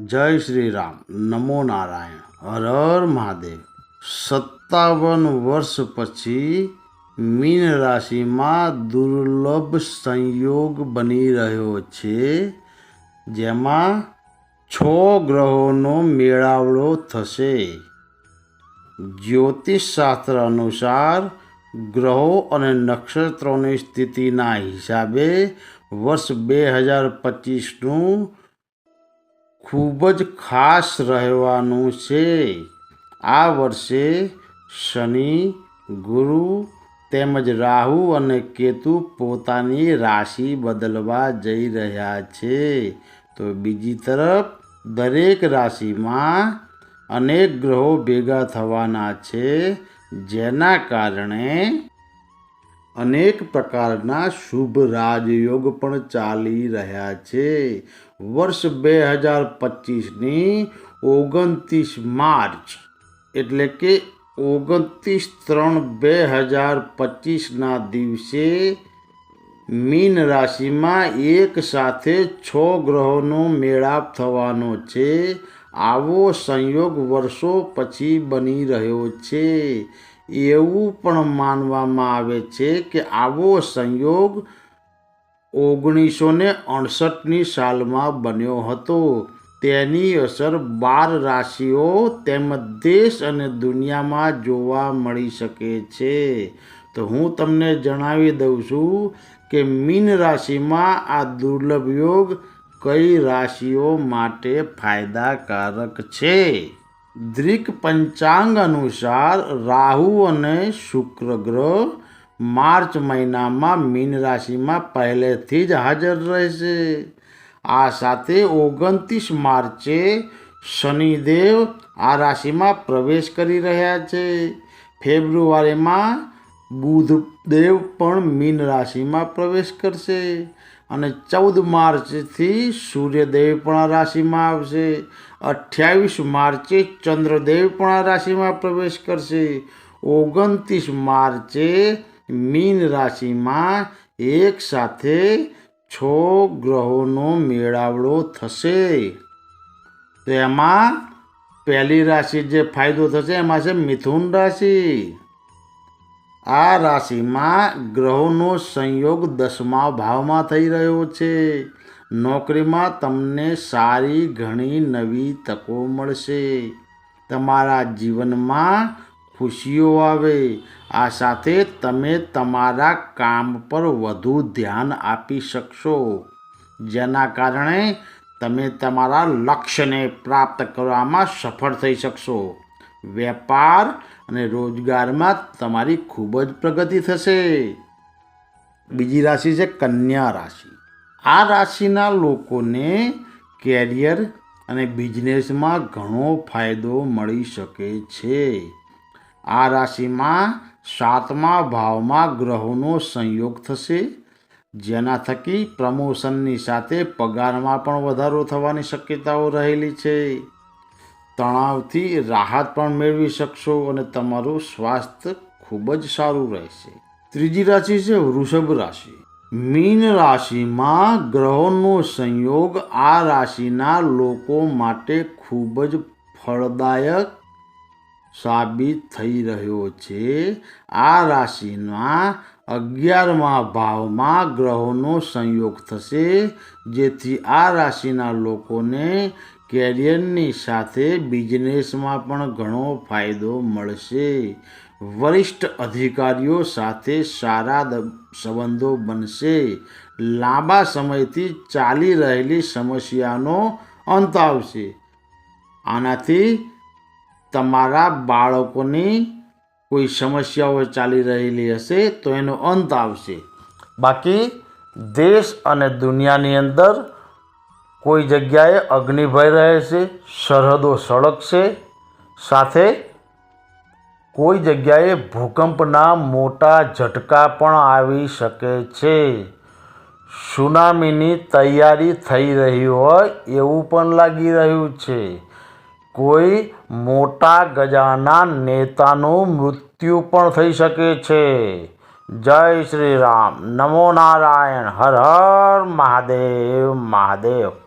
જય શ્રી રામ. નમો નારાયણ. હર હર મહાદેવ. સત્તાવન વર્ષ પછી મીન રાશિમાં દુર્લભ સંયોગ બની રહ્યો છે, જેમાં છ ગ્રહોનો મેળાવડો થશે. જ્યોતિષશાસ્ત્ર અનુસાર ગ્રહો અને નક્ષત્રોની સ્થિતિના હિસાબે વર્ષ બે હજાર પચીસનું ખૂબ જ ખાસ રહેવાનું છે. આ વર્ષે શનિ, ગુરુ તેમજ રાહુ અને કેતુ પોતાની રાશિ બદલવા જઈ રહ્યા છે. તો બીજી તરફ દરેક રાશિમાં અનેક ગ્રહો ભેગા થવાના છે, જેના કારણે અનેક પ્રકારના શુભ રાજયોગ પણ ચાલી રહ્યા છે. વર્ષ બે હજાર પચીસની ઓગણત્રીસ માર્ચ એટલે કે ઓગણત્રીસ ત્રણ બે હજાર પચીસના દિવસે મીન રાશિમાં એક સાથે છ ગ્રહોનો મેળાપ થવાનો છે. આવો સંયોગ વર્ષો પછી બની રહ્યો છે. એવું પણ માનવામાં આવે છે કે આવો સંયોગ ઓગણીસો ને અડસઠની સાલમાં બન્યો હતો. તેની અસર બાર રાશિઓ તેમજ દેશ અને દુનિયામાં જોવા મળી શકે છે. તો હું તમને જણાવી દઉં છું કે મીન રાશિમાં આ દુર્લભ યોગ કઈ રાશિઓ માટે ફાયદાકારક છે? દ્રિક પંચાંગ અનુસાર રાહુ અને શુક્ર ગ્રહ માર્ચ મહિનામાં મીન રાશિમાં પહેલેથી જ હાજર રહેશે. આ સાથે ઓગણત્રીસ માર્ચે શનિદેવ આ રાશિમાં પ્રવેશ કરી રહ્યા છે. ફેબ્રુઆરીમાં બુધદેવ પણ મીન રાશિમાં પ્રવેશ કરશે. અને ચૌદ માર્ચથી સૂર્યદેવ પણ રાશિમાં આવશે. અઠ્યાવીસ માર્ચે ચંદ્રદેવ પણ રાશિમાં પ્રવેશ કરશે. ઓગણત્રીસ માર્ચે મીન રાશિમાં એક સાથે છ ગ્રહોનો મેળાવડો થશે. તેમાં પહેલી રાશિ જે ફાયદો થશે, એમાં છે મિથુન રાશિ. આ રાશિમાં ગ્રહોનો સંયોગ દસમા ભાવમાં થઈ રહ્યો છે. નોકરીમાં તમને સારી ઘણી નવી તકો મળશે. તમારા જીવનમાં ખુશીઓ આવે. આ સાથે તમે તમારા કામ પર વધુ ધ્યાન આપી શકશો. જેના કારણે તમે તમારા લક્ષ્યને પ્રાપ્ત કરવામાં સફળ થઈ શકશો. વેપાર અને રોજગારમાં તમારી ખૂબ જ પ્રગતિ થશે. બીજી રાશિ છે કન્યા રાશિ. આ રાશિના લોકોને કેરિયર અને બિઝનેસમાં ઘણો ફાયદો મળી શકે છે. આ રાશિમાં સાતમા ભાવમાં ગ્રહોનો સંયોગ થશે, જેના થકી પ્રમોશનની સાથે પગારમાં પણ વધારો થવાની શક્યતાઓ રહેલી છે. તણાવથી રાહત પણ મેળવી શકશો અને તમારું સ્વાસ્થ્ય ખૂબ જ સારું રહેશે. ત્રીજી રાશિ છે વૃષભ રાશિ. મીન રાશિમાં ગ્રહોનો સંયોગ આ રાશિના લોકો માટે ખૂબ જ ફળદાયક સાબિત થઈ રહ્યો છે. આ રાશિના અગિયારમા ભાવમાં ગ્રહોનો સંયોગ થશે, જેથી આ રાશિના લોકોને કેરિયરની સાથે બિઝનેસમાં પણ ઘણો ફાયદો મળશે. વરિષ્ઠ અધિકારીઓ સાથે સારા સંબંધો બનશે. લાંબા સમયથી ચાલી રહેલી સમસ્યાનો અંત આવશે. આનાથી તમારા બાળકોની કોઈ સમસ્યાઓ ચાલી રહેલી હશે તો એનો અંત આવશે. બાકી દેશ અને દુનિયાની અંદર કોઈ જગ્યાએ અગ્નિભય રહે છે, સરહદો સળગશે સાથે કોઈ જગ્યાએ ભૂકંપના મોટા ઝટકા પણ આવી શકે છે. સુનામીની તૈયારી થઈ રહી હોય એવું પણ લાગી રહ્યું છે. કોઈ મોટા ગજાના નેતાનું મૃત્યુ પણ થઈ શકે છે. જય શ્રી રામ. નમો નારાયણ. હર હર મહાદેવ મહાદેવ.